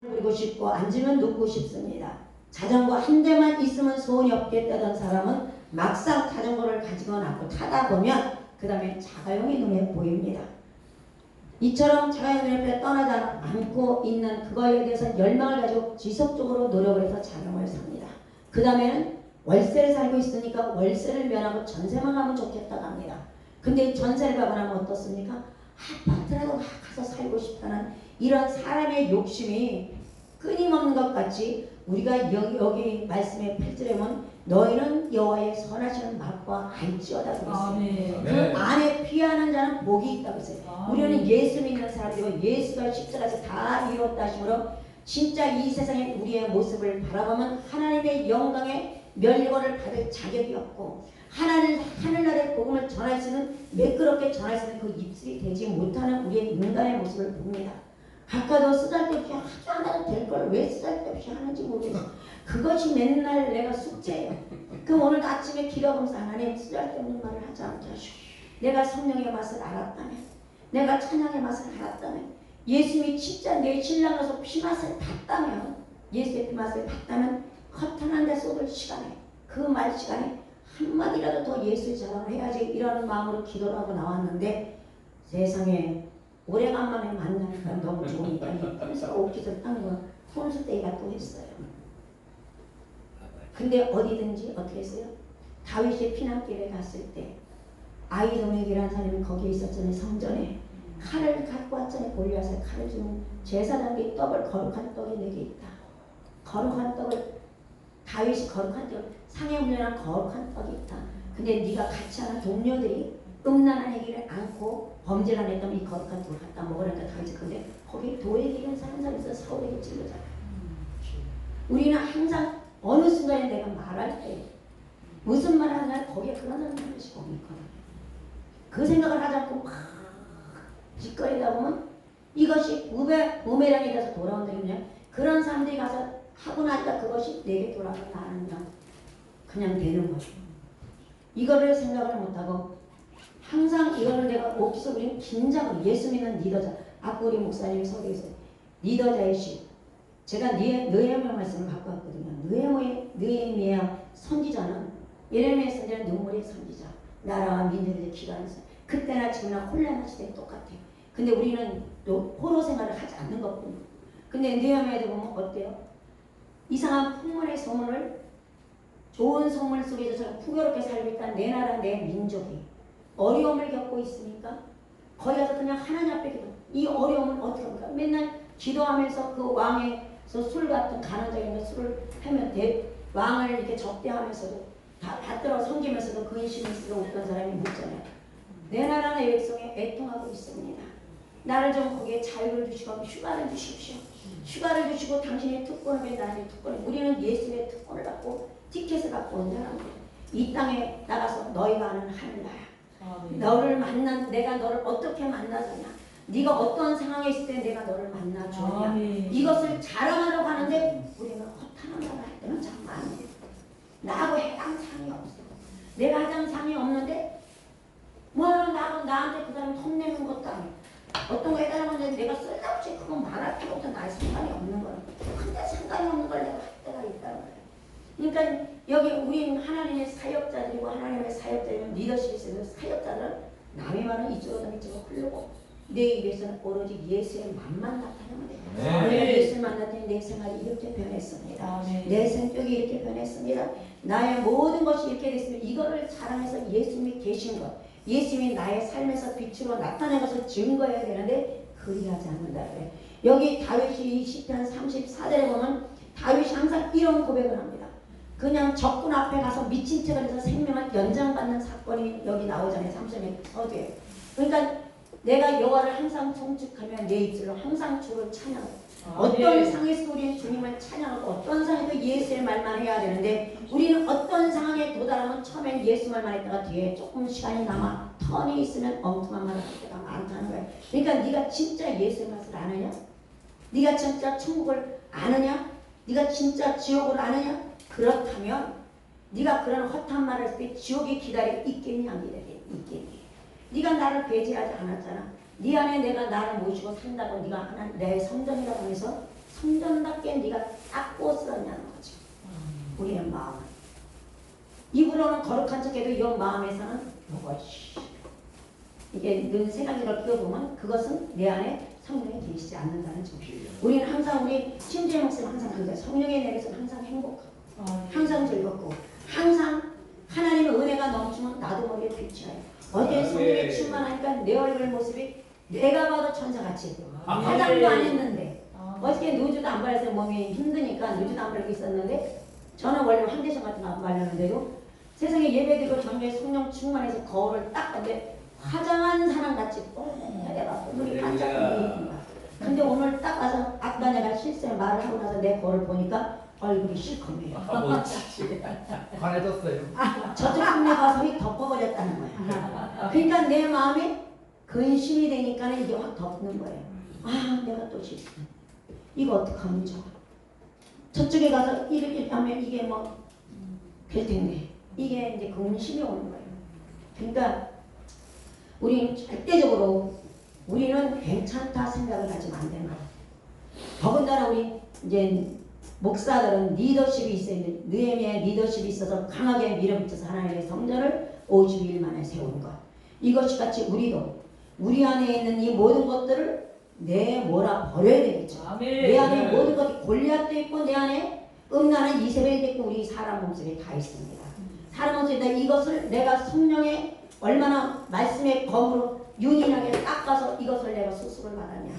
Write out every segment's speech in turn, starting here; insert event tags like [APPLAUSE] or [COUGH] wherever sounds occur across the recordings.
부리고 싶고 앉으면 눕고 싶습니다. 자전거 한 대만 있으면 소원이 없겠다던 사람은 막상 자전거를 가지고 나고 타다 보면 그 다음에 자가용이 눈에 보입니다. 이처럼 자가용 눈에 떠나지 않고 있는 그거에 대해서 열망을 가지고 지속적으로 노력을 해서 자가용을 삽니다. 그 다음에는 월세를 살고 있으니까 월세를 면하고 전세만 하면 좋겠다고 합니다. 근데 전세를 나면 어떻습니까? 아파트라도 막 가서 살고 싶다는 이런 사람의 욕심이 끊임없는 것 같이 우리가 여기, 여기 말씀의 8절에 보면 너희는 여호와의 선하시는 맛과 알지어다 그랬어요. 아멘. 그 안에 피하는 자는 복이 있다고 했어요. 아멘. 우리는 예수 믿는 사람들이고 예수가 십자가에서 다 이뤘다 하심으로 진짜 이 세상에 우리의 모습을 바라보면 하나님의 영광에 멸거를 받을 자격이 없고 하나님 하늘나라의 복음을 전할 수 있는 매끄럽게 전할 수 있는 그 입술이 되지 못하는 우리의 인간의 모습을 봅니다. 아까도 쓰잘데없이 하지 않아도 될걸 왜 쓰잘데없이 하는지 모르겠어. 그것이 맨날 내가 숙제예요. 그럼 오늘 아침에 기도하면서 하나님 쓰잘데없는 말을 하지 않게 하시고 내가 성령의 맛을 알았다면 내가 찬양의 맛을 알았다면 예수님이 진짜 내 신랑으로서 피맛을 봤다면 예수의 피맛을 봤다면 허탄한 데 쏟을 시간에 그 말 시간에 한마디라도 더 예수의 자랑을 해야지 이러는 마음으로 기도를 하고 나왔는데 세상에 오래간만에 만나니까 너무 폰스가 옷깃을 딴거 폰스 떼기가 또 했어요. 근데 어디든지 어떻게 했어요? 다윗이 피난길에 갔을 때 아이도맥이라는 사람이 거기에 있었잖아요. 성전에 칼을 갖고 왔잖아요. 골리앗에 칼을 주면 제사장이 떡을 거룩한 떡이 내게 있다. 거룩한 떡을 다윗이 거룩한 떡 상에 훈련한 거룩한 떡이 있다. 근데 네가 같이 하는 동료들이 음란한 얘기를 않고 범죄를 안 했다면 이 거룩한 떡을 갖다 먹으라니까 다윗이 근데 거기 도에게 사는 사람이 있어 사울에게 찔러잖아요. 우리는 항상 어느 순간에 내가 말할 때 무슨 말을 하냐 거기에 그런 사람이 거기 있거든요. 그 생각을 하지 않고 막 짓거리다 보면 이것이 우베, 우메랑이 돼서 돌아온다면 그런 사람들이 가서 하고 나니까 그것이 내게 돌아가 나는 그냥 되는 거죠. 이거를 생각을 못하고 항상 이거를 내가 없어 우리는 긴장을 예수 믿는 리더자 우리 목사님이 서기에서 리더자이시 제가 느헤- 느헤미야 말씀을 갖고 왔거든요. 느헤미야, 선지자는 예레미야 선지자는 눈물의 선지자 나라와 민족들의 기도하면서 그때나 지금이나 혼란한 시대에 똑같아요. 근데 우리는 또 포로 생활을 하지 않는 것뿐이고 근데 느헤미야에 보면 어때요? 이상한 풍문의 소문을 좋은 소문 속에서 제가 풍요롭게 살고 있다 내 나라 내 민족이 어려움을 겪고 있으니까 거기 가서 그냥 하나님 앞에 기도 이 어려움을 어떻게 합니까? 맨날 기도하면서 그 왕에서 술 같은 간헐적인 술을 하면 대, 왕을 이렇게 적대하면서도 다 받들어 섬기면서도 근심을 쓰고 웃던 사람이 묻잖아요. 내 나라 내 백성에 애통하고 있습니다. 나를 좀 거기에 자유를 주시고 휴가를 주십시오. 휴가를 주시고 당신의 특권을 왜 나의 특권을 우리는 예수의 특권을 받고 티켓을 갖고 온 사람들 이 땅에 나가서 너희가 아는 하늘 나라 아멘. 너를 만난 내가 너를 어떻게 만나주냐? 네가 어떤 상황에 있을 때 내가 너를 만나주냐? 아멘. 이것을 자랑하려고 하는데 우리는 허탄한 말을 할 때는 참 많이 나하고 해당 상이 없어. 내가 해당 상이 없는데 뭐는 나는 나한테 그 사람 ton내는 것도 아니고 어떤 거 해달라고 하는데 내가 쓸데없이 그건 말할 필요도 나에 상관이 없는 거야. 근데 상관이 없는 걸 내가 할 때가 있다는 거야. 그러니까 여기 우리는 하나님의 사역자들이고 하나님의 사역자이면 리더십이 있어서 사역자들은 남의 말은 이쪽으로 이쪽으로 흐르고 내 입에서는 오로지 예수의 맛만 나타나면 돼. 네. 예수를 만났더니 내 생활이 이렇게 변했습니다. 아멘. 내 성격이 이렇게 변했습니다. 나의 모든 것이 이렇게 됐으면 이거를 자랑해서 예수님이 계신 것, 예수님이 나의 삶에서 빛으로 나타낸 것을 증거해야 되는데 그리하지 않는다 그래. 여기 다윗이 10편 34절에 보면 다윗이 항상 이런 고백을 합니다. 그냥 적군 앞에 가서 미친 척을 해서 생명을 연장받는 사건이 여기 나오잖아요. 3절에 서두에. 그러니까 내가 여호와를 항상 송축하면 내 입술로 항상 주를 찬양하고 어떤 아멘. 상황에서 우리는 주님을 찬양하고 어떤 상황에서 예수의 말만 해야 되는데 우리는 어떤 상황에 도달하면 처음엔 예수 말만 했다가 뒤에 조금 시간이 남아 턴이 있으면 엉뚱한 말을 할 때가 많다는 거예요. 그러니까 네가 진짜 예수의 맛을 아느냐? 네가 진짜 천국을 아느냐? 네가 진짜 지옥을 아느냐? 그렇다면 네가 그런 헛한 말을 했을 때 지옥이 기다리고 안 기다리겠니? 있겠니? 네가 나를 배제하지 않았잖아. 네 안에 내가 나를 모시고 산다고 네가 하나 내 성전이라고 해서 성전답게 네가 딱 꽃을었냐는 거지. 우리의 마음은 입으로는 거룩한 척해도 이 마음에서는 이것이 이게 늘 생각이를 끼워보면 그것은 내 안에 성령이 계시지 않는다는 점. 우리는 항상 우리 심지어 목사님 항상 그거예요. 성령의 내게서 항상 행복하고 항상 즐겁고 항상 하나님의 은혜가 넘치면 나도 모르게 빛이에요. 어제 성령이 충만하니까 내 얼굴 모습이 내가 봐도 천사같이. 화장도 안 했는데. 어저께 누주도 안 발라서 몸이 힘드니까 누주도 안 바르고 있었는데 저는 원래 환대션 같은 거 안 바르는데도 세상에 예배드리고 전에 성령 충만해서 거울을 딱 봤는데 화장한 사람 같이 내가 눈이 반짝거리는 거야. 근데 오늘 딱 와서 아까 내가 실수에 말을 하고 나서 내 거울을 보니까 얼굴이 실컷해요. [LAUGHS] 관해졌어요. 저쪽 분야 가서 이 덮어버렸다는 거야. 그러니까 내 마음에 근심이 되니까 이게 확 덮는 거예요. 아, 내가 또 실수. 이거 어떡하면 좋아. 저쪽에 가서 이렇게 하면 이게 뭐, 될 텐데. 이게 이제 근심이 오는 거예요. 그러니까, 우리는 절대적으로 우리는 괜찮다 생각을 하지면 안 되는 거예요. 더군다나 우리 이제 목사들은 리더십이 있어야 돼. 느헤미야의 리더십이 있어서 강하게 밀어붙여서 하나님의 성전을 50일 만에 세우는 것. 이것이 같이 우리도 우리 안에 있는 이 모든 것들을 내 몰아 버려야 되겠죠. 내 안에 모든 것이 골리앗도 있고 내 안에 음란한 이세벨도 있고 우리 사람 몸속에 다 있습니다. 사람 몸속에 이것을 내가 성령의 얼마나 말씀의 검으로 윤인하게 닦아서 이것을 내가 수술을 받았냐.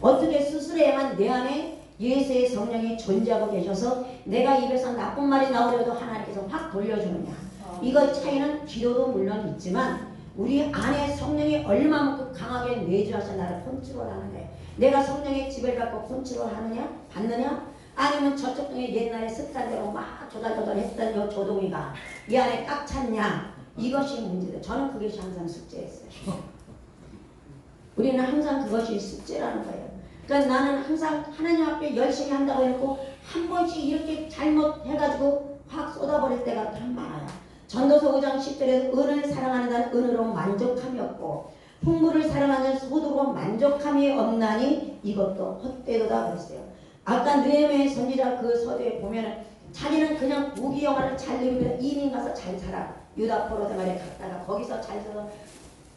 어떻게 수술해야만 내 안에 예수의 성령이 존재하고 계셔서 내가 입에서 나쁜 말이 나오려도 하나님께서 확 돌려주느냐. 이거 차이는 기도도 물론 있지만 우리 안에 성령이 얼마만큼 강하게 내주하셔 나를 컨트롤하는 거예요. 내가 성령의 지배를 받고 컨트롤하느냐 받느냐 아니면 저쪽 중에 옛날에 습관대로 막 조달조달 했던 요 조동이가 이 안에 꽉 찼냐 이것이 문제다. 저는 그것이 항상 숙제였어요. [LAUGHS] 우리는 항상 그것이 숙제라는 거예요. 그러니까 나는 항상 하나님 앞에 열심히 한다고 했고 한 번씩 이렇게 잘못해가지고 확 쏟아버릴 때가 참 많아요. 전도서 5장 10절에서 은을 사랑하는 자는 은으로 만족함이 없고 풍부를 사랑하는 소득으로 만족함이 없나니 이것도 헛되도다 그랬어요. 아까 느헤미야의 선지자 그 서두에 보면은 자기는 그냥 무기 영화를 잘 누리면서 이민 가서 잘 살아 유다 포로 생활에 갔다가 거기서 잘 살아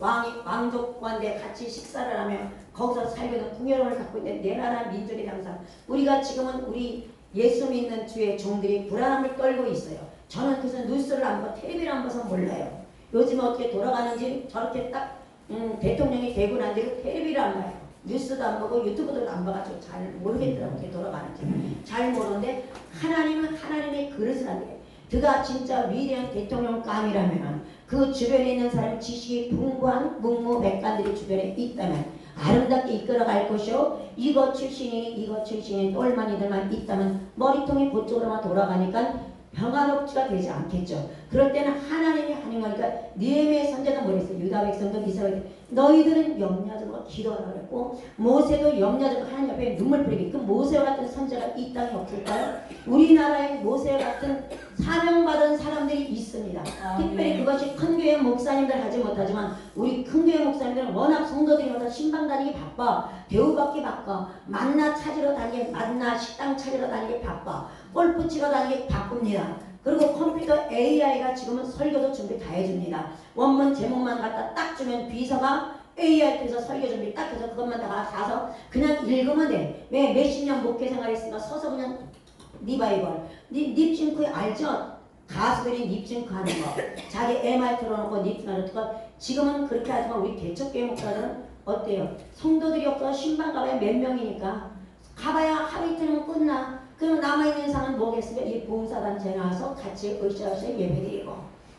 왕이 왕족관대 같이 식사를 하며 거기서 살면서 풍요로움을 갖고 있는 내 나라 민족의 항상 우리가 지금은 우리 예수 믿는 주의 종들이 불안함을 떨고 있어요. 저는 그래서 뉴스를 안 봐, 텔레비를 안 봐서 몰라요. 요즘 어떻게 돌아가는지 저렇게 딱 음, 대통령이 되고 난 뒤로 텔레비를 안 봐요. 뉴스도 안 보고 유튜브도 안 봐가지고 잘 모르겠더라고 어떻게 돌아가는지 잘 모르는데 하나님은 하나님의 그릇을 한대. 그가 진짜 위대한 대통령감이라면 그 주변에 있는 사람 지식이 풍부한 문무백관들이 주변에 있다면 아름답게 이끌어갈 것이요 이것 출신이 이것 출신이 똘마니들만 있다면 머리통이 그쪽으로만 돌아가니까 평화롭지가 되지 않겠죠. 그럴 때는 하나님이 하는 거니까 니에미의 선제가 뭐랬어요? 유다 백성도 이스라엘 너희들은 염려하고 기도하라 그랬고 모세도 염려하고 하나님 앞에 눈물 뿌리기 그 모세와 같은 선제가 이 땅에 없을까요? 우리나라에 모세와 같은 사명받은 사람들이 있습니다. 특별히 그것이 큰 교회 목사님들 하지 못하지만 우리 큰 교회 목사님들은 워낙 성도들이마다 신방 다니기 바빠 배우받기 바빠 만나 찾으러 다니기 만나 식당 찾으러 다니기 바빠 골프 치러 다니기 바쁩니다. 그리고 컴퓨터 AI가 지금은 설교도 준비 다 해줍니다. 원문 제목만 갖다 딱 주면 비서가 AI 통해서 설교 준비 딱 해서 그것만 다 가서 그냥 읽으면 돼. 왜 몇십 년 목회 생활했으니까 서서 그냥 리바이벌. 립, 립싱크 알죠? 가수들이 립싱크 하는 거. 자기 MR 틀어놓고 립싱크 하는 거. 지금은 그렇게 하지만 우리 개척교회 목사들은 어때요? 성도들이 없어 신방 가봐야 몇 명이니까 가봐야 하루 이틀이면 끝나. 그럼 남아있는 사람은 뭐겠어요? 이 봉사단체에 나와서 같이 으쌰으쌰 예배드리고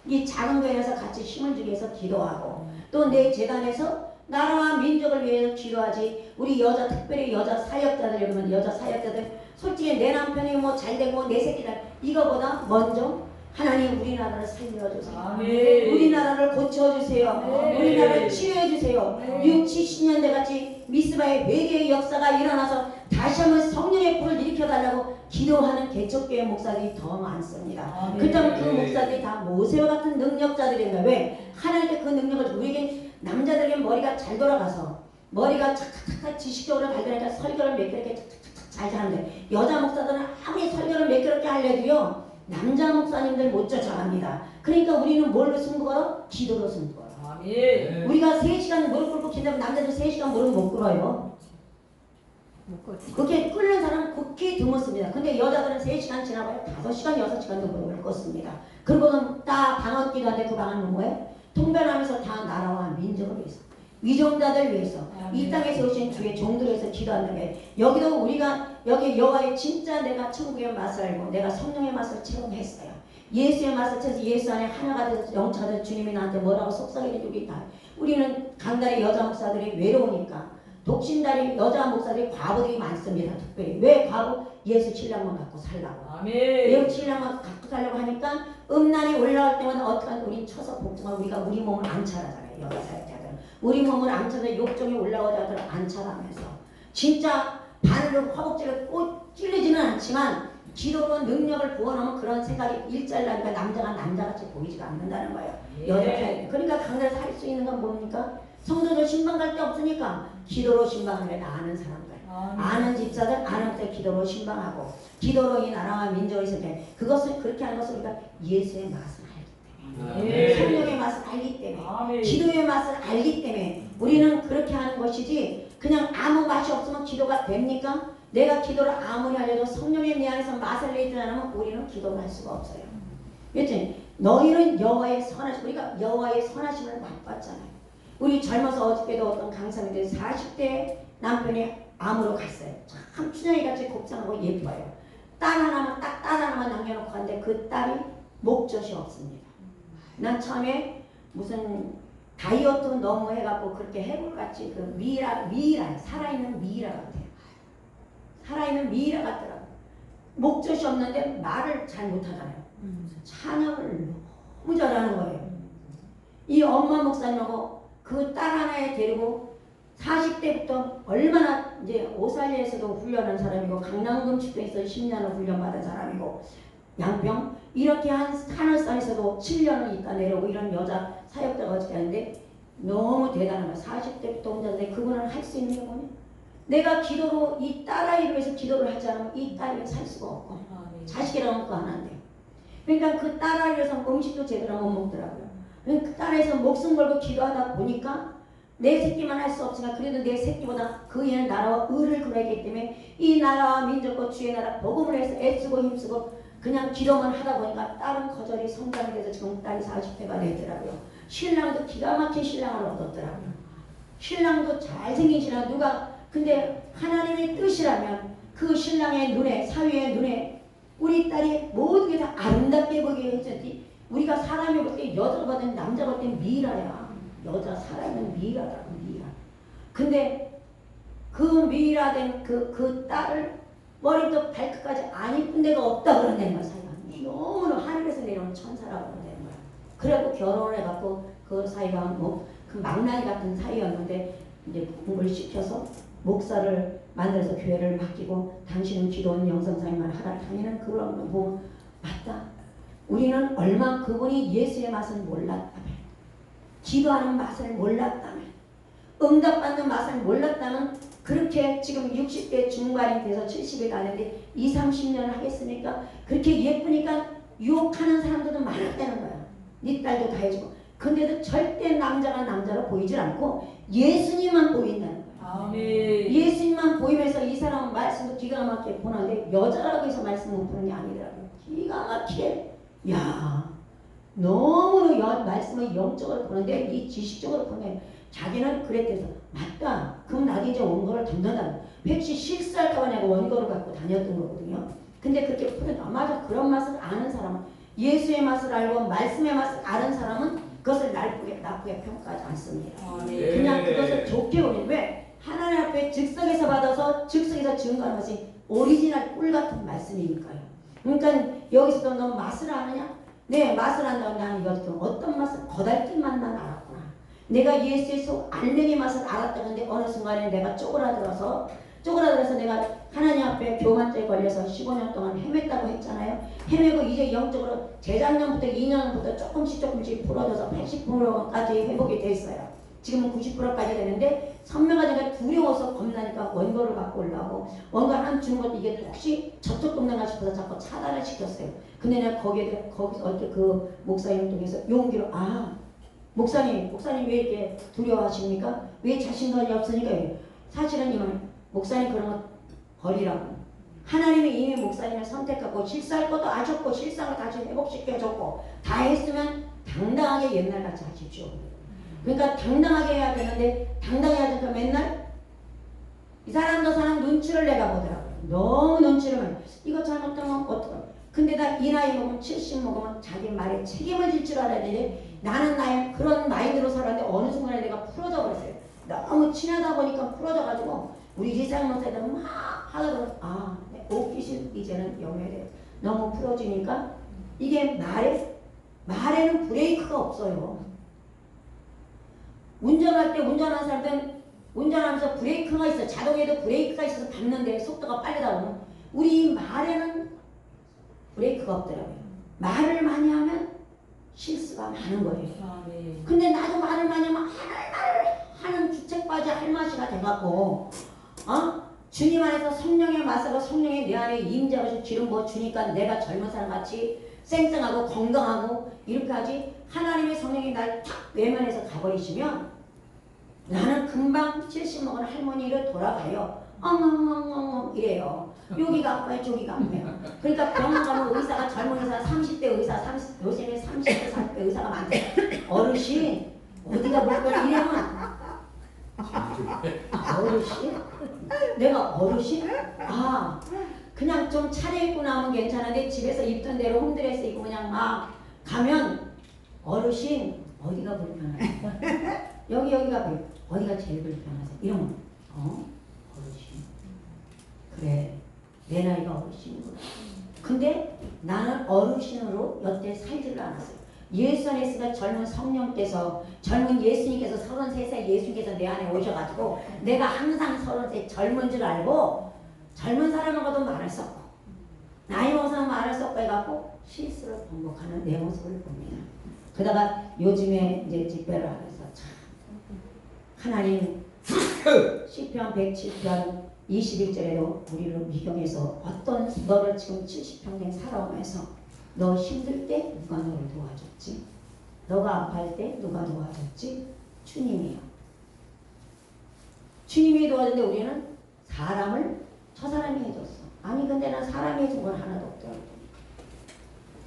이 작은 교회에서 같이 힘을 주기 위해서 기도하고 또 내 재단에서 나라와 민족을 위해서 기도하지 우리 여자 특별히 여자 사역자들 여러분 여자 사역자들 솔직히 내 남편이 뭐 잘되고 내 새끼들 이거보다 먼저 하나님 우리나라를 살려주세요. 아멘. 우리나라를 고쳐주세요. 아멘. 우리나라를 치유해주세요. 아멘. 6, 70년대 같이 미스바의 외계의 역사가 일어나서 다시 한번 성령의 불을 일으켜달라고 기도하는 개척교회 목사들이 더 많습니다. 아멘. 그렇다면 그 네. 목사들이 다 모세와 같은 능력자들인가? 왜? 하나님께 그 능력을 우리에게 남자들에게 머리가 잘 돌아가서 머리가 착착착 지식적으로 발견하니까 설교를 이렇게 착착착착 잘 사는데 여자 목사들은 아무리 설교를 매끄럽게 하려도요 남자 목사님들 못 쫓아갑니다. 그러니까 우리는 뭘로 승부 걸어? 기도로 승부 걸어. 우리가 3시간 무릎 꿇고 기도하면 남자들 3시간 무릎 못 꿇어요. 그렇게 끓는 사람은 극히 드물습니다. 근데 여자들은 3시간 지나봐야 5시간, 6시간도 무릎을 꿇습니다. 그러고는 딱 방언 기도하는데 그 방언은 뭐예요? 통변하면서 다 나라와 민족을 위해서 위종자들 위해서 이 땅에 세우신 주의 종들을 위해서 기도하는 거예요. 여기도 우리가 여기 여호와의 진짜 내가 천국의 맛을 알고 내가 성령의 맛을 체험했어요. 예수의 맛을 채서 예수 안에 하나가 돼서 영차가 돼서 주님이 나한테 뭐라고 속삭이는 우리 다 우리는 강단의 여자 목사들이 외로우니까 독신다리 여자 목사들이 과부들이 많습니다. 특별히 왜 과부? 예수 신랑만 갖고 살라고. 아멘. 예수 신랑만 갖고 살려고 하니까 음란이 올라올 때마다 어떡한 우리 쳐서 복종하고 우리가 우리 몸을 안찰하잖아요. 여자 사역자들은 우리 몸을 안찰해 욕정이 올라오자들 안찰하면서 진짜 바늘로 허벅지를 꼭 찔리지는 않지만 기도로 능력을 부어놓으면 그런 생각이 일잘 나니까 남자가 남자같이 보이지가 않는다는 거예요. 여자 사역. 그러니까 강단에서 할 수 있는 건 뭡니까? 성도들 신방 갈 데 없으니까 기도로 신방하면 아는 사람들. 아멘. 아는 집사들 아는 때 기도로 신방하고 기도로 이 나라와 민족을 있을 때 그것을 그렇게 하는 것을 우리가 예수의 맛을 알기 때문에 네. 성령의 맛을 알기 때문에 아멘. 기도의 맛을 알기 때문에 우리는 그렇게 하는 것이지 그냥 아무 맛이 없으면 기도가 됩니까? 내가 기도를 아무리 하려도 성령의 내 안에서 맛을 내지 않으면 우리는 기도를 할 수가 없어요. 그렇지? 너희는 여호와의 선하심 우리가 여호와의 선하심을 맛봤잖아요. 우리 젊어서 어저께도 어떤 강사님들이 40대 남편이 암으로 갔어요. 참 춘향이 같이 곱창하고 예뻐요. 딸 하나만 딱 딸 하나만 남겨놓고 갔는데 그 딸이 목젖이 없습니다. 난 처음에 무슨 다이어트 너무 해갖고 그렇게 해골같이 그 미라 미라 살아있는 미라 같아요. 살아있는 미라 같더라고. 목젖이 없는데 말을 잘 못하잖아요. 찬양을 너무 잘하는 거예요. 이 엄마 목사님하고 그 딸 하나에 데리고 40대부터 얼마나 이제 오살리에서도 훈련한 사람이고 강남금 축구에서 10년을 훈련받은 사람이고 양평 이렇게 한 하늘산에서도 7년을 있다 내려오고 이런 여자 사역자가 어떻게 하는데 너무 대단한 거야. 40대부터 혼자인데 그분은 할 수 있는 게 뭐냐? 내가 기도로 이 딸아이를 위해서 기도를 하지 않으면 이 딸이 살 수가 없고 아멘. 자식이라고 그거 하나인데. 그러니까 그 딸아이를 위해서 음식도 제대로 못 먹더라고요. 그 딸에서 목숨 걸고 기도하다 보니까 내 새끼만 할 수 없으니까 그래도 내 새끼보다 그 얘는 나라와 의를 그려야기 때문에 이 나라와 민족과 주의 나라 복음을 해서 애쓰고 힘쓰고 그냥 기도만 하다 보니까 딸은 거절이 성장이 돼서 지금 딸이 40대가 되더라고요. 신랑도 기가 막힌 신랑을 얻었더라고요. 신랑도 잘생긴 신랑 누가 근데 하나님의 뜻이라면 그 신랑의 눈에 사위의 눈에 우리 딸이 모든 게 다 아름답게 보게 해줬지 우리가 사람이 볼 때 여자가 보든 남자가 볼땐 미라야. 여자 살아있는 미라라고 미라 근데 그 미라된 그, 그 딸을 머리부터 발끝까지 안 이쁜 데가 없다 그런다는 거야 사이가. 너무나 하늘에서 내려온 천사라고 그런다는 거야. 그래갖고 결혼을 해갖고 그 사이가 뭐 그 망나니 같은 사이였는데 이제 공부를 시켜서 목사를 만들어서 교회를 맡기고 당신은 기도원 영성사님만 하다 다니는 그런 뭐 맞다. 우리는 얼마 그분이 예수의 맛을 몰랐다면 기도하는 맛을 몰랐다면 응답받는 맛을 몰랐다면 그렇게 지금 60대 중반이 돼서 70이 가는데 2, 30년을 하겠습니까? 그렇게 예쁘니까 유혹하는 사람들도 많았다는 거야. 네 딸도 다 해주고. 근데도 절대 남자가 남자로 보이질 않고 예수님만 보인다는 거야. 아멘. 예수님만 보이면서 이 사람은 말씀도 기가 막히게 보는데 여자라고 해서 말씀 못 보는 게 아니더라고요. 기가 막히게 야 너무 여, 말씀을 영적으로 보는데 이 지식적으로 보면 자기는 그랬대서 맞다. 그럼 나도 이제 원고를 던져다. 혹시 실수할까봐 내가 원고를 갖고 다녔던 거거든요. 근데 그렇게 아 맞아 그런 맛을 아는 사람은 예수의 맛을 알고 말씀의 맛을 아는 사람은 그것을 나쁘게 나쁘게 평가하지 않습니다. 아멘. 그냥 그것을 좋게 보는 왜 하나님 앞에 즉석에서 받아서 즉석에서 증거하는 것이 오리지널 꿀 같은 말씀이니까요. 그러니까 여기서도 너 맛을 아느냐? 네 맛을 안다고 나는 이것도 어떤 맛을 거달픈 맛만 알았구나. 내가 예수의 속 알맹이 맛을 알았다는데 어느 순간에 내가 쪼그라들어서 쪼그라들어서 내가 하나님 앞에 교만죄에 걸려서 15년 동안 헤맸다고 했잖아요. 헤매고 이제 영적으로 재작년부터 2년부터 조금씩 조금씩 풀어져서 80%까지 회복이 됐어요. 지금은 90%까지 되는데 선명하지가 두려워서 겁나니까 원고를 갖고 올라오고 원고 하나 주는 것도 이게 혹시 저쪽 동네가 싶어서 자꾸 차단을 시켰어요. 근데 내가 거기에 거기서 어떻게 그 목사님 통해서 용기로 아 목사님 목사님 왜 이렇게 두려워하십니까? 왜 자신감이 없으니까 사실은 이만 목사님 그런 거 버리라고 하나님이 이미 목사님을 선택하고 실수할 것도 아셨고 실상을 다시 회복시켜줬고 다 했으면 당당하게 옛날같이 하십시오. 그러니까 당당하게 해야 되는데 당당해야 되니까 맨날 이 사람 저 사람 눈치를 내가 보더라고요. 너무 눈치를 많이 이거 잘못하면 어떡하 근데 나 이 나이 먹으면 70 먹으면 자기 말에 책임을 질 줄 알아야 되는데 나는 나의 그런 마인드로 살았는데 어느 순간에 내가 풀어져 버렸어요. 너무 친하다 보니까 풀어져가지고 우리 이상 목사들 막 하다 보면 아 오피실 이제는 영해돼 너무 풀어지니까 이게 말에 말에는 브레이크가 없어요. 운전할 때 운전하는 사람들은 운전하면서 브레이크가 있어 자동에도 브레이크가 있어서 밟는데 속도가 빠르다 보면 우리 말에는 브레이크가 없더라고요. 말을 많이 하면 실수가 많은 거예요. 아, 네. 근데 나도 말을 많이 하면 하는 말을 하는 주책까지 할맛이가 돼갖고 어? 주님 안에서 성령에 맞서고 성령이 내 안에 임재하고 기름 부어 주니까 내가 젊은 사람 같이 쌩쌩하고 건강하고 이렇게 하지 하나님의 성령이 날 탁 외면해서 가버리시면 나는 금방 70 먹은 할머니를 돌아가요. 엉엉엉엉 이래요. 여기가 아파요, 저기가 아파요. 그러니까 병원 가면 의사가 젊은 의사, 30대 의사, 30, 요새는 30대, 40대 의사가 많대. 어르신 어디가 뭘까 이러면 아, 어르신? 내가 어르신? 아 그냥 좀 차려입고 나오면 괜찮은데 집에서 입던 대로 홈드레스 입고 그냥 막 가면 어르신 어디가 불편하세요? 여기 여기가 불- 어디가 제일 불편하세요? 이러면 어? 어르신 그래 내 나이가 어르신이구나 근데 나는 어르신으로 여태 살지를 않았어요 예수 안에 있으니까 젊은 성령께서 젊은 예수님께서 33살 예수님께서 내 안에 오셔가지고 내가 항상 33살 젊은 줄 알고 젊은 사람하고도 말을 섞고 나이 먹은 사람 말을 섞고 해갖고 실수를 번복하는 내 모습을 봅니다. 그러다가 요즘에 이제 집회를 하면서 참 하나님 [LAUGHS] 시편 107편 21절에도 우리를 미경해서 어떤 너를 지금 70평생 살아오면서 너 힘들 때 누가 너를 도와줬지? 너가 아파할 때 누가 도와줬지? 주님이요. 주님이 도와줬는데 우리는 사람을 저 사람이 해줬어. 아니 근데 난 사람이 해준 건 하나도 없더라고.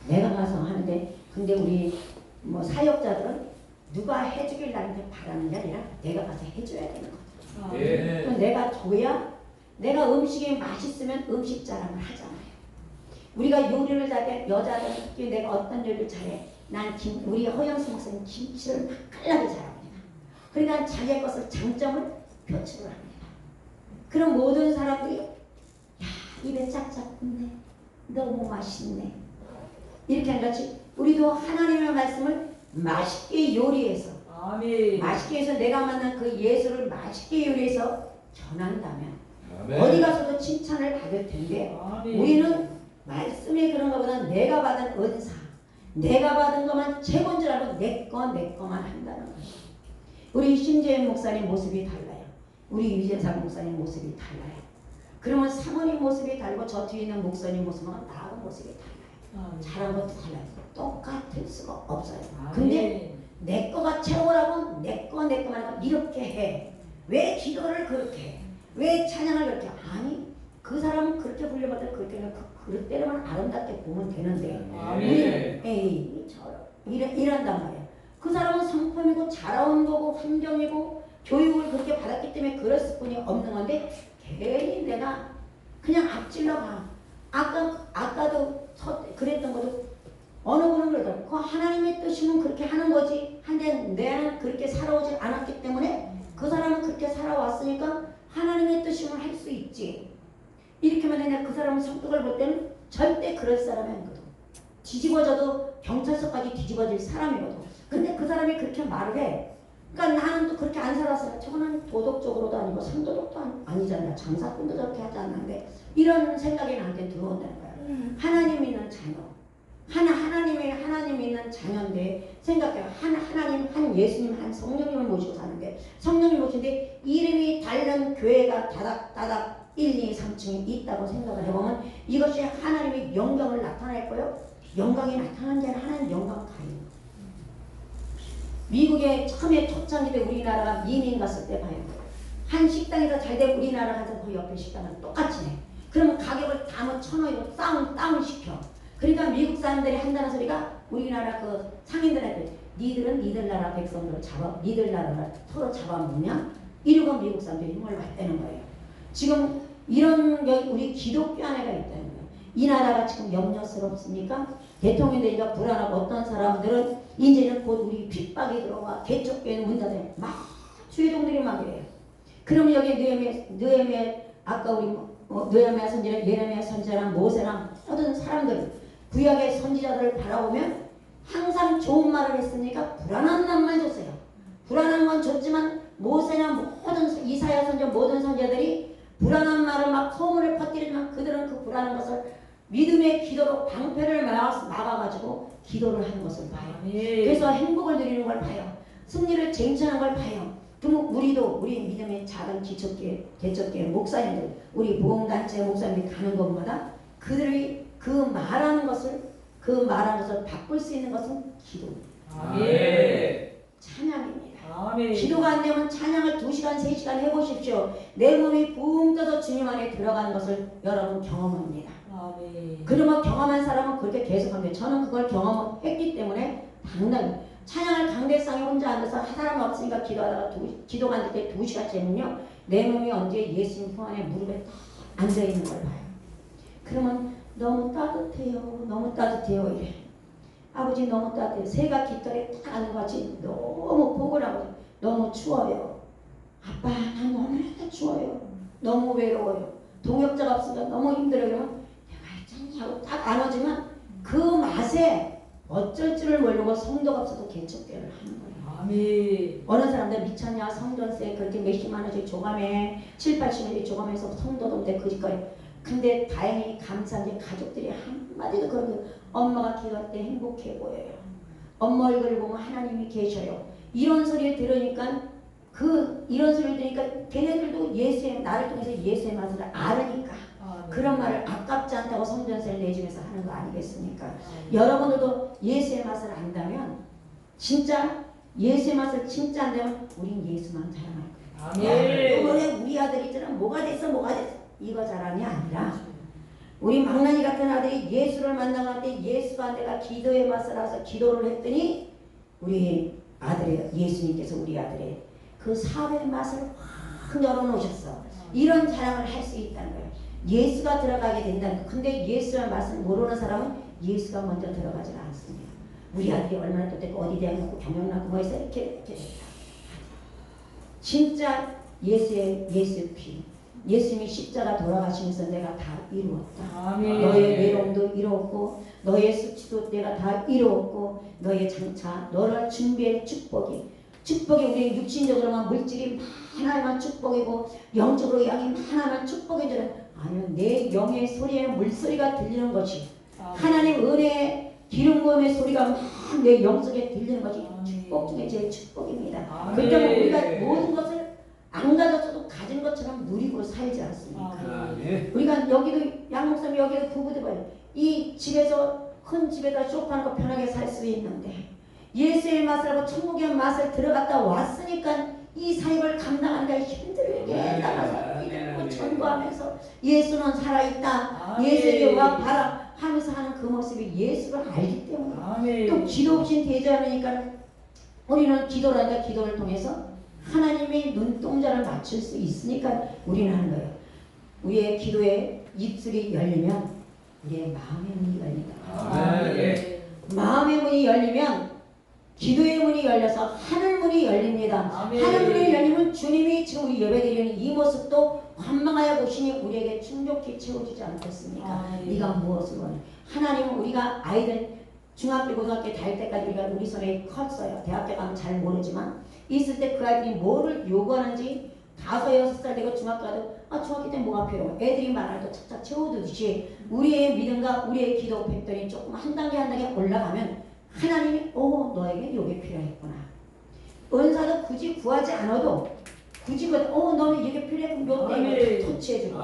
내가 가서 하는데 근데 우리 뭐 사역자들은 누가 해주길 나한테 바라는 게 아니라 내가 가서 해줘야 되는 거야. 아, 예. 그럼 내가 줘야 내가 음식이 맛있으면 음식 자랑을 하잖아요. 우리가 요리를 잘때 여자들 특히 내가 어떤 요리를 잘해. 난 김, 우리 허영수 목사님 김치를 맛깔나게 잘합니다. 그러니까 자기의 것을 장점을 표출을 합니다. 그럼 모든 사람들이 야 입에 짝짝 붙네. 너무 맛있네. 이렇게 한 같이 우리도 하나님의 말씀을 맛있게 요리해서 아멘. 맛있게 해서 내가 만난 그 예수를 맛있게 요리해서 전한다면 아멘. 어디 가서도 칭찬을 받을 텐데 아멘. 우리는 말씀이 그런 것보다 내가 받은 은사 내가 받은 것만 최고인 줄 알고 내 거 내 거만 한다는 거예요. 우리 신재현 목사님 모습이 달라요. 우리 유재상 목사님 모습이 달라요. 그러면 사모님 모습이 다르고 저 뒤에 있는 목사님 모습은 나하고 모습이 달라요. 잘한 것도 달라요. 똑같을 수가 없어요. 아멘. 근데 내 거가 최고라고 내 거 내 거만 하고 이렇게 해. 왜 기도를 그렇게 해? 왜 찬양을 그렇게 해? 아니 그 사람은 그렇게 불려받을 그렇게 해. 그 그릇대로만 아름답게 보면 되는데 아멘. 우리는 에이 저런 이런단 말이야. 그 사람은 성품이고 자라온 거고 환경이고 교육을 그렇게 받았기 때문에 그랬을 뿐이 없는 건데 괜히 내가 그냥 앞질러 가. 아까 아까도 서, 그랬던 것도 어느 분은 그러더라고. 그 하나님의 뜻이면 그렇게 하는 거지. 한데 내는 그렇게 살아오지 않았기 때문에 그 사람은 그렇게 살아왔으니까 하나님의 뜻이면 할 수 있지. 이렇게만 해야 그 사람은 성격을 볼 때는 절대 그럴 사람이 아니거든. 뒤집어져도 경찰서까지 뒤집어질 사람이거든. 근데 그 사람이 그렇게 말을 해. 그러니까 나는 또 그렇게 안 살았어요. 저거는 도덕적으로도 아니고 상도덕도 아니- 아니잖아요. 장사꾼도 저렇게 하지 않는데 이런 생각이 나한테 들어온다는 거야. 하나님 있는 자녀. 하나 하나님의 하나님 있는 자녀인데 생각해요. 한 하나님, 한 예수님, 한 성령님을 모시고 사는데 성령님 모시는데 이름이 다른 교회가 다닥 다닥 1, 2, 3층이 있다고 생각을 해보면 이것이 하나님의 영광을 나타낼 거요. 영광이 나타난 게 아니라 하나님 영광 가요. 미국에 처음에 초창기 때 우리나라가 이민 갔을 때 봐요. 한 식당에서 잘 되고 우리나라 가서 그 옆에 식당은 똑같이 해. 그러면 가격을 다면 천 원이고 다운 다운 시켜. 그러니까 미국 사람들이 한다는 소리가 우리나라 그 상인들한테 니들은 니들 나라 백성들을 잡아 니들 나라를 서로 잡아먹냐? 이러고 미국 사람들이 힘을 받대는 거예요. 지금 이런 여기 우리 기독교 안에가 있다는 거예요. 이 나라가 지금 염려스럽습니까? 대통령이 되니까 불안하고 어떤 사람들은 이제는 곧 우리 핍박이 들어와 개척교회는 문 닫아요. 막 주의종들이 막 이래요. 그럼 여기 느헤미야 느헤미야 아까 우리 뭐, 느헤미야 선지랑 예레미야 선지랑 모세랑 모든 사람들 구약의 선지자들을 바라보면 항상 좋은 말을 했으니까 불안한 말만 줬어요. 불안한 건 줬지만 모세나 모든 이사야 선지자 모든 선지자들이 불안한 말을 막 소문을 퍼뜨리지만 그들은 그 불안한 것을 믿음의 기도로 방패를 막아- 막아가지고 기도를 하는 것을 봐요. 아멘. 그래서 행복을 누리는 걸 봐요. 승리를 쟁취하는 걸 봐요. 그럼 우리도 우리 믿음의 작은 기초교회, 개척교회 목사님들, 우리 보험단체 목사님들이 가는 곳마다 그들이 그 말하는 것을 그 말하는 것을 바꿀 수 있는 것은 기도, 아멘. 찬양입니다. 아멘. 기도가 안 되면 찬양을 2시간, 3시간 해보십시오. 내 몸이 붕 떠서 주님 안에 들어가는 것을 여러분 경험합니다. 아멘. 그러면 경험한 사람은 그렇게 계속합니다. 저는 그걸 경험했기 때문에 당당히 찬양을 강대상에 혼자 앉아서 한 사람 없으니까 기도하다가 두, 기도가 안 될때두 시간째면요 내 몸이 언제 예수님 품 안에 무릎에 딱 앉아 있는 걸 봐요. 그러면 너무 따뜻해요. 너무 따뜻해요. 이래. 아버지 너무 따뜻해요. 새가 깃털에 딱 앉는 것 같이 너무 포근하고 너무 추워요. 아빠 난 너무 추워요. 너무 외로워요. 동역자가 없으니까 너무 힘들어요. 내가 있잖니 하고 딱 안아주면 그 맛에 어쩔 줄을 모르고 성도가 없어도 개척교를 하는 거예요. 아멘. 어느 사람들 미쳤냐 성전세 그렇게 몇십만 원씩 조감해 7, 80만 원씩 조감해서 성도도 없는데 그 짓거리 근데 다행히 감사한 게 가족들이 한마디도 그런 게 엄마가 기도할 때 행복해 보여요. 엄마 얼굴을 보면 하나님이 계셔요. 이런 소리를 들으니까 그 이런 소리를 들으니까 걔네들도 예수의 나를 통해서 예수의 맛을 알으니까 아멘. 그런 말을 아깝지 않다고 성전세를 내주면서 하는 거 아니겠습니까? 아멘. 여러분들도 예수의 맛을 안다면 진짜 예수의 맛을 진짜 안다면 우린 예수만 자랑할 거예요. 아멘. 이번에 우리 아들이처럼 뭐가 됐어 뭐가 됐어 이거 자랑이 아니라 우리 망나니 같은 아들이 예수를 만나갈 때 예수가 내가 기도의 맛을 알아서 기도를 했더니 우리 아들의 예수님께서 우리 아들의 그 사업의 맛을 확 열어놓으셨어. 이런 자랑을 할 수 있다는 거예요. 예수가 들어가게 된다는 거. 근데 예수의 맛을 모르는 사람은 예수가 먼저 들어가지 않습니다. 우리 아들이 얼마나 뜻했고 어디 대학 나고 경영 나고 뭐 해서 이렇게 이렇게 진짜 예수의 예수의 피 예수님이 십자가 돌아가시면서 내가 다 이루었다. 아멘. 너의 외로움도 이루었고 너의 수치도 내가 다 이루었고 너의 장차 너를 준비한 축복이 축복이 우리 육신적으로만 물질이 하나만 축복이고 영적으로 양이 하나만 축복이 되는 아니요 내 영의 소리에 물소리가 들리는 것이 하나님 은혜의 기름 부음의 소리가 막 내 영속에 들리는 것이 축복 중에 제일 축복입니다. 아멘. 그때문 우리가 모든 것을 안 가졌어도 가진 것처럼 누리고 살지 않습니까? 아멘. 우리가 여기도 양 목사님 여기도 부부들 봐요. 이 집에서 큰 집에다 쇼파하고 편하게 살 수 있는데 예수의 맛을 하고 천국의 맛을 들어갔다 왔으니까 이 사역을 감당하기가 힘들게 아멘. 나가서 이들고 아멘. 전도하면서 예수는 살아있다. 아멘. 예수에게 와 봐라 하면서 하는 그 모습이 예수를 알기 때문에 아멘. 또 기도 없이 대자하니까 우리는 기도를 하니까 기도를 통해서 하나님의 눈동자를 맞출 수 있으니까 우리는 하는 거예요. 우리의 기도에 입술이 열리면 우리의 마음의 문이 열린다. 아멘. 마음의 문이 열리면 기도의 문이 열려서 하늘 문이 열립니다. 아멘. 하늘 문이 열리면 주님이 지금 우리 예배드리는 이 모습도 환망하여 보시니 우리에게 충족히 채워주지 않겠습니까? 아멘. 네가 무엇을 원해? 하나님은 우리가 아이들 중학교 고등학교 다닐 때까지 우리가 우리 손에 컸어요. 대학교 가면 잘 모르지만 있을 때 그 아이들이 뭐를 요구하는지 다섯 여섯 살 되고 중학교 가도 아 중학교 때 뭐가 필요 애들이 말할 때 착착 채워두듯이 우리의 믿음과 우리의 기도 패턴이 조금 한 단계 한 단계 올라가면 하나님이 오 너에게 요게 필요했구나. 은사도 굳이 구하지 않아도 굳이 뭐어 너는 이게 필요했고 요 때문에 터치해주고.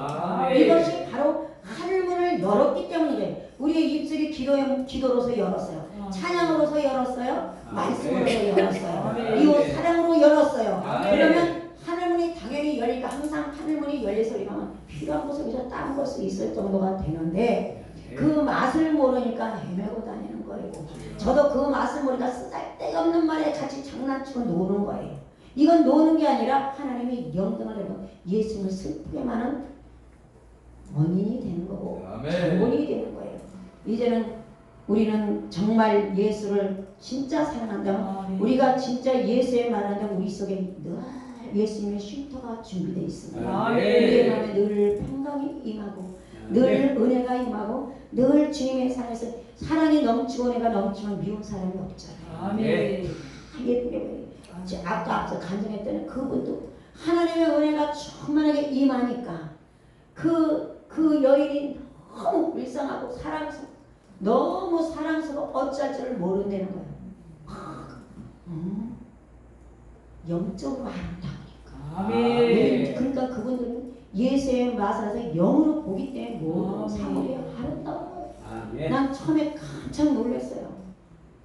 이것이 바로 하늘문을 열었기 때문에 우리의 입술이 기도, 기도로서 열었어요. 찬양으로서 열었어요 말씀으로서 열었어요 아멘. 이웃 사랑으로 열었어요 아멘. 그러면 하늘문이 당연히 열리니까 항상 하늘문이 열려서 우리가 필요한 위해서 다른 것을 있을 정도가 되는데 그 맛을 모르니까 헤매고 다니는 거예요. 저도 그 맛을 모르니까 쓰잘데없는 말에 같이 장난치고 노는 거예요. 이건 노는 게 아니라 하나님이 영등을 해도 예수님을 슬프게 하는 원인이 되는 거고 아멘. 원인이 되는 거예요. 이제는 우리는 정말 예수를 진짜 사랑한다면 우리가 진짜 예수의 말한다면 우리 속에 늘 예수님의 쉼터가 준비되어 있습니다. 아멘. 우리의 마음에 늘 평강이 임하고 늘 은혜가 임하고 늘 주님의 삶에서 사랑이 넘치고 은혜가 넘치면 미운 사람이 없잖아요. 아멘. 예쁘게 보여요. 이제 아까 앞서 간증했던 그분도 하나님의 은혜가 충만하게 임하니까 그, 그 여인이 너무 불쌍하고 사랑스러워 너무 사랑스러워 어찌할 줄을 모른다는 거예요. 아, 음, 영적으로 아름다우니까. 아멘. 그러니까 그분들은 예수의 마사에서 영으로 보기 때문에 모든. 사물이 아름다워요. 아멘. 난 처음에 깜짝 놀랐어요.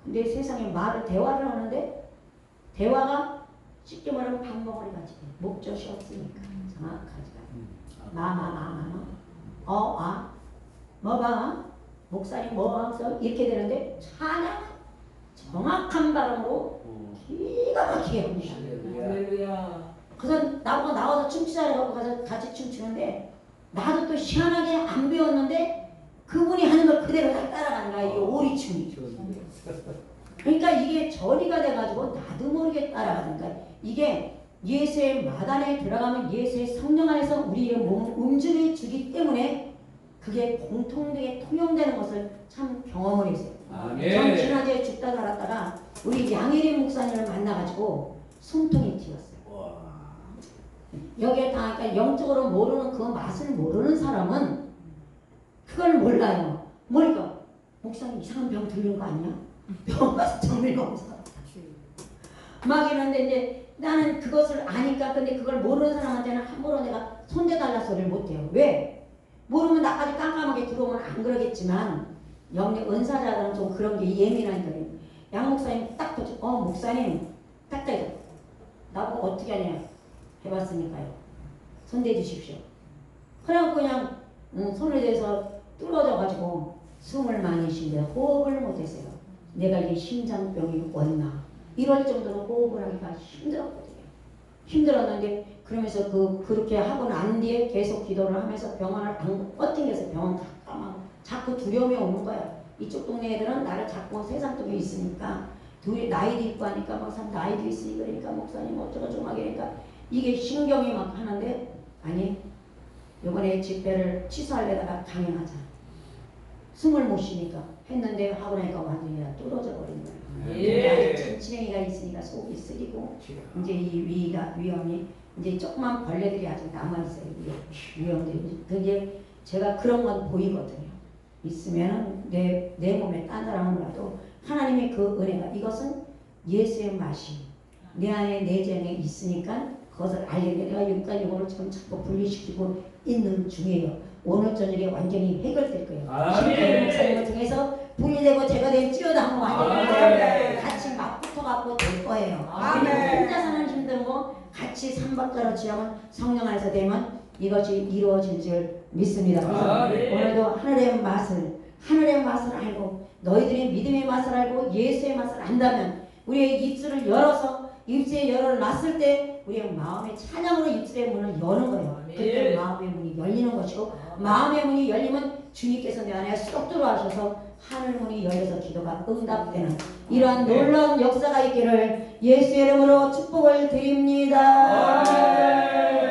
근데 세상에 말을 대화를 하는데 대화가 쉽게 말하면 밥 먹으러 가지 목젖이 없으니까 정확하지가 마마마마마 어아 뭐봐 목사님 뭐 하면서 이렇게 되는데 찬양 정확한 발음으로 기가 막히게 합니다. 할렐루야. 그래서 나보고 나와서 춤추자고 가서 같이 춤추는데 나도 또 희한하게 안 배웠는데 그분이 하는 걸 그대로 다 따라가는 거야 이게 오리춤이. 그러니까 이게 전이가 돼가지고 나도 모르게 따라가는 거야. 이게 예수의 마단에 들어가면 예수의 성령 안에서 우리의 몸을 움직여 주기 때문에 그게 공통되게 통용되는 것을 참 경험을 했어요 아멘. 전 지난주에 죽다 살았다가 우리 양혜리 목사님을 만나가지고 숨통이 튀었어요 여기에 다 그러니까 영적으로 모르는 그 맛을 모르는 사람은 그걸 몰라요. 뭐니까 목사님 이상한 병 들린 거 아니야? 병 가서 정밀 검사. 막 이러는데 이제 나는 그것을 아니까 근데 그걸 모르는 사람한테는 함부로 내가 손대달라 소리를 못해요. 왜? 모르면 나까지 깜깜하게 들어오면 안 그러겠지만 영역 은사자들은 좀 그런 게 거예요. 양 목사님 딱 보죠. 어 목사님 딱 대죠. 나보고 어떻게 하냐 해봤으니까요. 손 대 주십시오. 그래갖고 그냥 음, 손을 대서 뚫어져가지고 숨을 많이 쉬는데 호흡을 못했어요. 내가 이게 심장병이 왔나 이럴 정도로 호흡을 하기가 힘들었거든요. 힘들었는데 그러면서 그 그렇게 하고 난 뒤에 계속 기도를 하면서 병원을 안 뻗팅겨서 병원 갈까 막 자꾸 두려움이 오는 거야. 이쪽 동네 애들은 나를 자꾸 세상 쪽에 있으니까 둘이 나이도 있고 하니까 막참 나이도 있으니 그러니까 목사님 어쩌고 저쩌고 막 이러니까 이게 신경이 막 하는데 아니 요번에 집회를 취소하려다가 강행하자 숨을 못 쉬니까 했는데 하고 나니까 완전히 다 뚫어져 버린 거예요. 예. 아직 진행이가 있으니까 속이 쓰리고 이제 이 위가 위험이 이제 조그만 벌레들이 아직 남아 있어요. 이게 위험들이 그게 제가 그런 건 보이거든요. 있으면 내, 내 몸에 딴 사람은 몰라도 하나님의 그 은혜가 이것은 예수의 맛이 내 안에 내장에 있으니까 그것을 알려내 내가 여기까지 이거를 지금 자꾸 분리시키고 있는 중이에요. 오늘 저녁에 완전히 해결될 거예요. 아멘. 신뢰 목사님 중에서 분리되고 제가 될 찌어다 한번 완전히 아멘. 같이 막 붙어갖고 될 거예요. 아멘. 그리고 혼자서는 거 같이 삼박자로 지하면 성령 안에서 되면 이것이 이루어질 줄 믿습니다. 그래서 아멘. 오늘도 하늘의 맛을 하늘의 맛을 알고 너희들이 믿음의 맛을 알고 예수의 맛을 안다면 우리의 입술을 열어서 입술의 열을 놨을 때 우리의 마음의 찬양으로 입술의 문을 여는 거예요. 아멘. 그때 마음의 문이 열리는 것이고 마음의 문이 열리면 주님께서 내 안에 쏙 들어와셔서 하늘 문이 열려서 기도가 응답되는 이러한 놀라운 역사가 있기를 예수의 이름으로 축복을 드립니다. 아멘.